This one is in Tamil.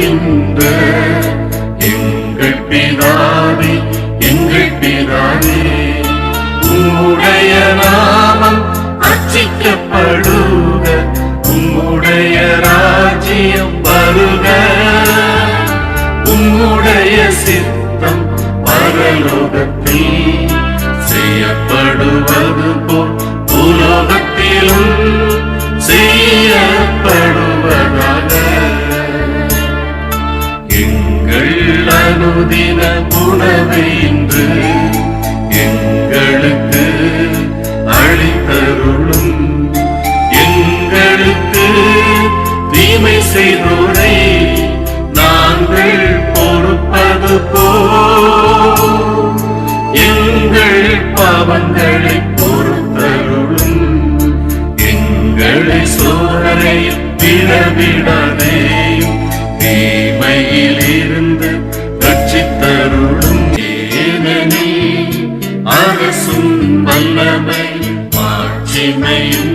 இருக்கின்ற எங்கள் பிதாவே எங்கள் பிதாவே உம்முடைய நாமம் அர்ச்சிக்கப்படுக உம்முடைய ராஜ்யம் வருக. உம்முடைய சித்தம் பரலோகத்தில் செய்யப்படுவது போல் உலோகத்திலும் அனுதின உணவை இன்று எங்களுக்கு அளித்தருளும் எங்களுக்கு தீமை செய்தோரை நாங்கள் பொறுப்பது போ. எங்கள் பாவங்களை பொறுத்தருளும். எங்களை சோதனை விடவிடாதேயும் அரசும் வல்லமை மாட்சிமையும்